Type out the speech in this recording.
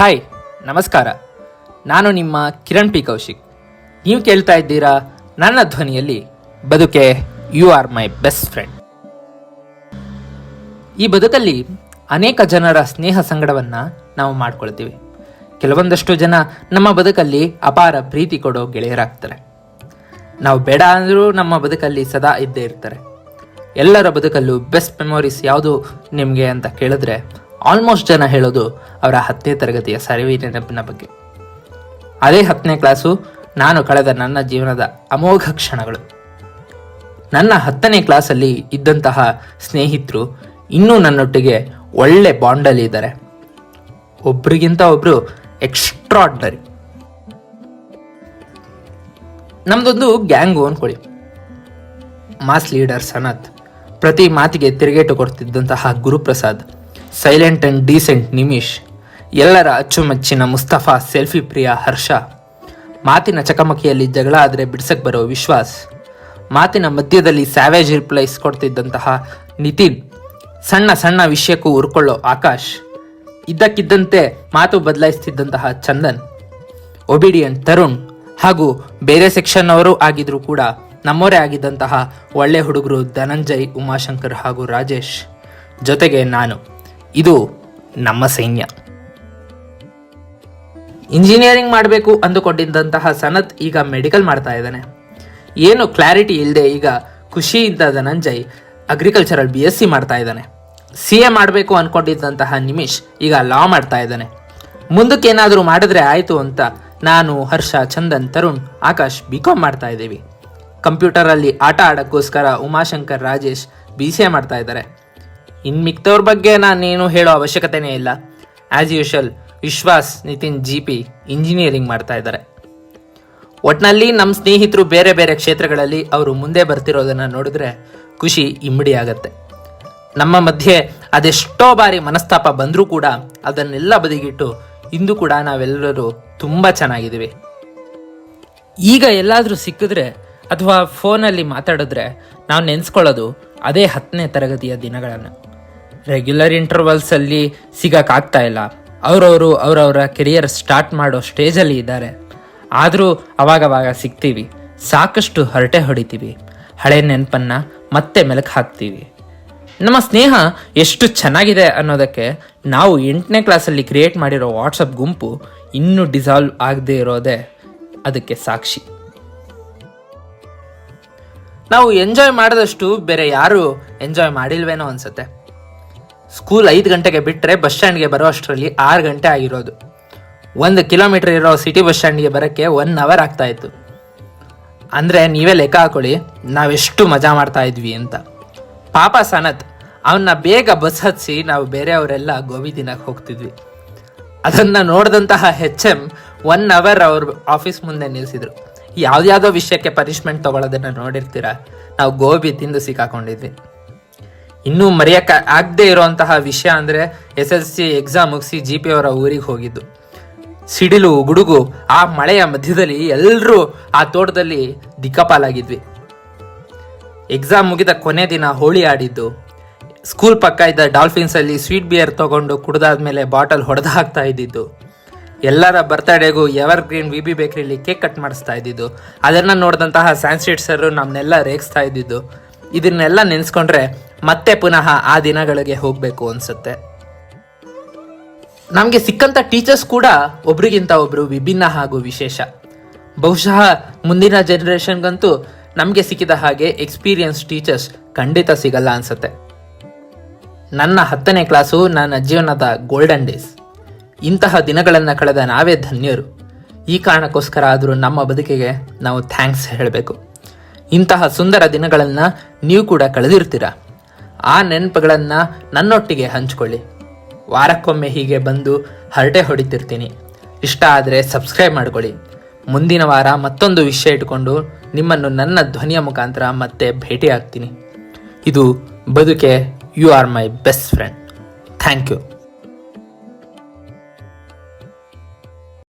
Hi, ನಮಸ್ಕಾರ. ನಾನು ನಿಮ್ಮ ಕಿರಣ್ ಪಿ ಕೌಶಿಕ್. ನೀವು ಕೇಳ್ತಾ ಇದ್ದೀರಾ ನನ್ನ ಧ್ವನಿಯಲ್ಲಿ ಬದುಕೆ you are my best friend ಈ ಬದುಕಲ್ಲಿ ಅನೇಕ ಜನರ ಸ್ನೇಹ ಸಂಗಡವನ್ನು ನಾವು ಮಾಡ್ಕೊಳ್ತೀವಿ. ಕೆಲವೊಂದಷ್ಟು ಜನ ನಮ್ಮ ಬದುಕಲ್ಲಿ ಅಪಾರ ಪ್ರೀತಿ ಕೊಡೋ ಗೆಳೆಯರಾಗ್ತಾರೆ. ನಾವು ಬೇಡ ಅಂದರೂ ನಮ್ಮ ಬದುಕಲ್ಲಿ ಸದಾ ಇದ್ದೇ ಇರ್ತಾರೆ. ಎಲ್ಲರ ಬದುಕಲ್ಲೂ ಬೆಸ್ಟ್ ಮೆಮೊರೀಸ್ ಯಾವುದು ನಿಮಗೆ ಅಂತ ಕೇಳಿದ್ರೆ ಆಲ್ಮೋಸ್ಟ್ ಜನ ಹೇಳೋದು ಅವರ ಹತ್ತನೇ ತರಗತಿಯ ಸರಿವಿ ನೆನಪಿನ ಬಗ್ಗೆ. ಅದೇ ಹತ್ತನೇ ಕ್ಲಾಸು ನಾನು ಕಳೆದ ನನ್ನ ಜೀವನದ ಅಮೋಘ ಕ್ಷಣಗಳು. ನನ್ನ ಹತ್ತನೇ ಕ್ಲಾಸಲ್ಲಿ ಇದ್ದಂತಹ ಸ್ನೇಹಿತರು ಇನ್ನೂ ನನ್ನೊಟ್ಟಿಗೆ ಒಳ್ಳೆ ಬಾಂಡಲ್ಲಿ ಇದ್ದಾರೆ. ಒಬ್ರಿಗಿಂತ ಒಬ್ರು ಎಕ್ಸ್ಟ್ರಾಡ್ನರಿ ನಮ್ದೊಂದು ಗ್ಯಾಂಗು ಅನ್ಕೊಳ್ಳಿ ಮಾಸ್ ಲೀಡರ್ ಸನತ್ ಪ್ರತಿ ಮಾತಿಗೆ ತಿರುಗೇಟು ಕೊಡ್ತಿದ್ದಂತಹ Guruprasad. Silent and decent Nimish, ಎಲ್ಲರ ಅಚ್ಚುಮೆಚ್ಚಿನ ಮುಸ್ತಫಾ ಸೆಲ್ಫಿ ಪ್ರಿಯ ಹರ್ಷ. ಮಾತಿನ ಚಕಮಕಿಯಲ್ಲಿ ಜಗಳ ಆದರೆ ಬಿಡ್ಸಕ್ ಬರೋ ವಿಶ್ವಾಸ್. ಮಾತಿನ ಮಧ್ಯದಲ್ಲಿ ಸ್ಯಾವೇಜ್ ರಿಪ್ಲೈಸ್ ಕೊಡ್ತಿದ್ದಂತಹ ನಿತಿನ್. ಸಣ್ಣ ಸಣ್ಣ ವಿಷಯಕ್ಕೂ ಉರ್ಕೊಳ್ಳೋ ಆಕಾಶ್. ಇದ್ದಕ್ಕಿದ್ದಂತೆ ಮಾತು ಬದಲಾಯಿಸ್ತಿದ್ದಂತಹ ಚಂದನ್. ಒಬಿಡಿಯನ್ ತರುಣ್ ಹಾಗೂ ಬೇರೆ ಸೆಕ್ಷನ್ ಅವರು ಆಗಿದ್ರೂ ಕೂಡ ನಮ್ಮೋರೇ ಆಗಿದ್ದಂತಹ ಒಳ್ಳೆ ಹುಡುಗರು ಧನಂಜಯ್, ಉಮಾಶಂಕರ್ ಹಾಗೂ ರಾಜೇಶ್ ಜೊತೆಗೆ ನಾನು. ಇದು ನಮ್ಮ ಸೈನ್ಯ. ಇಂಜಿನಿಯರಿಂಗ್ ಮಾಡಬೇಕು ಅಂದುಕೊಂಡಿದ್ದಂತಹ ಸನತ್ ಈಗ ಮೆಡಿಕಲ್ ಮಾಡ್ತಾ ಇದ್ದಾನೆ. ಏನು ಕ್ಲಾರಿಟಿ ಇಲ್ಲದೆ ಈಗ ಖುಷಿಯಿಂದ Dhananjay agricultural B S C ಮಾಡ್ತಾ ಇದ್ದಾನೆ. ಸಿ ಎ ಮಾಡಬೇಕು ಅಂದ್ಕೊಂಡಿದ್ದಂತಹ ನಿಮಿಷ್ ಈಗ ಲಾ ಮಾಡ್ತಾ ಇದ್ದಾನೆ. ಮುಂದಕ್ಕೆ ಏನಾದರೂ ಮಾಡಿದ್ರೆ ಆಯಿತು ಅಂತ ನಾನು ಹರ್ಷ, ಚಂದನ್, ತರುಣ್, ಆಕಾಶ್ ಬಿ ಕಾಮ್ ಮಾಡ್ತಾ ಇದ್ದೀವಿ. ಕಂಪ್ಯೂಟರಲ್ಲಿ ಆಟ ಆಡೋಕ್ಕೋಸ್ಕರ Umashankar, Rajesh B C A ಮಾಡ್ತಾ ಇದ್ದಾರೆ. ಇನ್ನು ಮಿಕ್ತವ್ರ ಬಗ್ಗೆ ನಾನೇನು ಹೇಳೋ ಅವಶ್ಯಕತೆನೇ ಇಲ್ಲ. As usual Vishwas, Nitin G P engineering ಮಾಡ್ತಾ ಇದ್ದಾರೆ. ಒಟ್ನಲ್ಲಿ ನಮ್ಮ ಸ್ನೇಹಿತರು ಬೇರೆ ಬೇರೆ ಕ್ಷೇತ್ರಗಳಲ್ಲಿ ಅವರು ಮುಂದೆ ಬರ್ತಿರೋದನ್ನು ನೋಡಿದ್ರೆ ಖುಷಿ ಇಮ್ಮಡಿ ಆಗತ್ತೆ. ನಮ್ಮ ಮಧ್ಯೆ ಅದೆಷ್ಟೋ ಬಾರಿ ಮನಸ್ತಾಪ ಬಂದರೂ ಕೂಡ ಅದನ್ನೆಲ್ಲ ಬದಿಗಿಟ್ಟು ಇಂದು ಕೂಡ ನಾವೆಲ್ಲರೂ ತುಂಬ ಚೆನ್ನಾಗಿದ್ದೀವಿ. ಈಗ ಎಲ್ಲಾದರೂ ಸಿಕ್ಕಿದ್ರೆ ಅಥವಾ ಫೋನಲ್ಲಿ ಮಾತಾಡಿದ್ರೆ ನಾವು ನೆನೆಸ್ಕೊಳ್ಳೋದು ಅದೇ ಹತ್ತನೇ ತರಗತಿಯ ದಿನಗಳನ್ನು. ರೆಗ್ಯುಲರ್ ಇಂಟರ್ವಲ್ಸಲ್ಲಿ ಸಿಗೋಕ್ಕಾಗ್ತಾ ಇಲ್ಲ. ಅವರವರು ಅವರವರ ಕೆರಿಯರ್ ಸ್ಟಾರ್ಟ್ ಮಾಡೋ ಸ್ಟೇಜಲ್ಲಿ ಇದ್ದಾರೆ. ಆದರೂ ಅವಾಗವಾಗ ಸಿಗ್ತೀವಿ. ಸಾಕಷ್ಟು ಹರಟೆ ಹೊಡಿತೀವಿ. ಹಳೆ ನೆನಪನ್ನು ಮತ್ತೆ ಮೆಲುಕು ಹಾಕ್ತೀವಿ. ನಮ್ಮ ಸ್ನೇಹ ಎಷ್ಟು ಚೆನ್ನಾಗಿದೆ ಅನ್ನೋದಕ್ಕೆ ನಾವು ಎಂಟನೇ ಕ್ಲಾಸಲ್ಲಿ ಕ್ರಿಯೇಟ್ ಮಾಡಿರೋ ವಾಟ್ಸಪ್ ಗುಂಪು ಇನ್ನೂ ಡಿಸಾಲ್ವ್ ಆಗದೆ ಇರೋದೇ ಅದಕ್ಕೆ ಸಾಕ್ಷಿ. ನಾವು ಎಂಜಾಯ್ ಮಾಡಿದಷ್ಟು ಬೇರೆ ಯಾರು ಎಂಜಾಯ್ ಮಾಡಿಲ್ವೇನೋ ಅನ್ಸುತ್ತೆ. ಸ್ಕೂಲ್ ಐದು ಗಂಟೆಗೆ ಬಿಟ್ಟರೆ ಬಸ್ ಸ್ಟ್ಯಾಂಡ್ಗೆ ಬರೋ ಅಷ್ಟರಲ್ಲಿ ಆರು ಗಂಟೆ ಆಗಿರೋದು. ಒಂದು ಕಿಲೋಮೀಟರ್ ಇರೋ ಸಿಟಿ ಬಸ್ ಸ್ಟ್ಯಾಂಡ್ಗೆ ಬರೋಕ್ಕೆ ಒನ್ ಅವರ್ ಆಗ್ತಾ ಇತ್ತು. ಅಂದರೆ ನೀವೇ ಲೆಕ್ಕ ಹಾಕೊಳ್ಳಿ, ನಾವೆಷ್ಟು ಮಜಾ ಮಾಡ್ತಾ ಇದ್ವಿ ಅಂತ. ಪಾಪ ಸನತ್ ಅವನ್ನ ಬೇಗ ಬಸ್ ಹತ್ಸಿ ನಾವು ಬೇರೆಯವರೆಲ್ಲ ಗೋಬಿ ತಿನ್ನಕ್ಕೆ ಹೋಗ್ತಿದ್ವಿ. ಅದನ್ನ ನೋಡಿದಂತಹ ಹೆಚ್ ಎಂ ಒನ್ ಅವರ್ ಅವ್ರ ಆಫೀಸ್ ಮುಂದೆ ನಿಲ್ಲಿಸಿದ್ರು ಯಾವ್ದಾವುದೋ ವಿಷಯಕ್ಕೆ ಪನಿಷ್ಮೆಂಟ್ ತಗೊಳ್ಳೋದನ್ನ ನೋಡಿರ್ತೀರ? ನಾವು ಗೋಬಿ ತಿಂದು ಸಿಕ್ಕಾಕೊಂಡಿದ್ವಿ. ಇನ್ನೂ ಮರೆಯಕ್ಕೆ ಆಗದೆ ಇರುವಂತಹ ವಿಷಯ ಅಂದರೆ ಎಸ್ ಎಲ್ ಸಿ ಎಕ್ಸಾಮ್ ಮುಗಿಸಿ ಜಿ ಪಿ ಅವರ ಊರಿಗೆ ಹೋಗಿದ್ದು. ಸಿಡಿಲು, ಗುಡುಗು, ಆ ಮಳೆಯ ಮಧ್ಯದಲ್ಲಿ ಎಲ್ಲರೂ ಆ ತೋಟದಲ್ಲಿ ದಿಕ್ಕಪಾಲಾಗಿದ್ವಿ. ಎಕ್ಸಾಮ್ ಮುಗಿದ ಕೊನೆ ದಿನ ಹೋಳಿ ಆಡಿದ್ದು. ಸ್ಕೂಲ್ ಪಕ್ಕ ಇದ್ದ ಡಾಲ್ಫಿನ್ಸಲ್ಲಿ ಸ್ವೀಟ್ ಬಿಯರ್ ತಗೊಂಡು ಕುಡ್ದಾದ್ಮೇಲೆ ಬಾಟಲ್ ಹೊಡೆದು ಹಾಕ್ತಾ ಇದ್ದಿದ್ದು. ಎಲ್ಲರ ಬರ್ತಡೇಗೂ ಎವರ್ ಗ್ರೀನ್ ವಿ ಬಿ ಬೇಕರಿಲಿ ಕೇಕ್ ಕಟ್ ಮಾಡಿಸ್ತಾ ಇದ್ದಿದ್ದು. ಅದನ್ನ ನೋಡಿದಂತಹ ಸ್ಯಾನ್ಸ್ಟ್ರೀಟ್ ಸರ್ ನಮ್ಮನ್ನೆಲ್ಲ ರೇಗಿಸ್ತಾ ಇದ್ದಿದ್ದು. ಇದನ್ನೆಲ್ಲ ನೆನೆಸ್ಕೊಂಡ್ರೆ ಮತ್ತೆ ಪುನಃ ಆ ದಿನಗಳಿಗೆ ಹೋಗಬೇಕು ಅನ್ಸುತ್ತೆ. ನಮಗೆ ಸಿಕ್ಕಂತ ಟೀಚರ್ಸ್ ಕೂಡ ಒಬ್ರಿಗಿಂತ ಒಬ್ರು ವಿಭಿನ್ನ ಹಾಗೂ ವಿಶೇಷ. ಬಹುಶಃ ಮುಂದಿನ ಜನರೇಷನ್ಗಂತೂ ನಮಗೆ ಸಿಕ್ಕಿದ ಹಾಗೆ ಎಕ್ಸ್ಪೀರಿಯನ್ಸ್ ಟೀಚರ್ಸ್ ಖಂಡಿತ ಸಿಗಲ್ಲ ಅನ್ಸುತ್ತೆ. ನನ್ನ ಹತ್ತನೇ ಕ್ಲಾಸು ನನ್ನ ಜೀವನದ ಗೋಲ್ಡನ್ ಡೇಸ್. ಇಂತಹ ದಿನಗಳನ್ನು ಕಳೆದ ನಾವೇ ಧನ್ಯರು. ಈ ಕಾರಣಕ್ಕೋಸ್ಕರ ಆದರೂ ನಮ್ಮ ಬದುಕಿಗೆ ನಾವು ಥ್ಯಾಂಕ್ಸ್ ಹೇಳಬೇಕು. ಇಂತಹ ಸುಂದರ ದಿನಗಳನ್ನು ನೀವು ಕೂಡ ಕಳೆದಿರ್ತೀರ. ಆ ನೆನಪುಗಳನ್ನು ನನ್ನೊಟ್ಟಿಗೆ ಹಂಚ್ಕೊಳ್ಳಿ. ವಾರಕ್ಕೊಮ್ಮೆ ಹೀಗೆ ಬಂದು ಹರಟೆ ಹೊಡಿತಿರ್ತೀನಿ. ಇಷ್ಟ ಆದರೆ ಸಬ್ಸ್ಕ್ರೈಬ್ ಮಾಡ್ಕೊಳ್ಳಿ. ಮುಂದಿನ ವಾರ ಮತ್ತೊಂದು ವಿಷಯ ಇಟ್ಕೊಂಡು ನಿಮ್ಮನ್ನು ನನ್ನ ಧ್ವನಿಯ ಮುಖಾಂತರ ಮತ್ತೆ ಭೇಟಿ ಆಗ್ತೀನಿ ಇದು ಬದುಕೆ you are my best friend thank you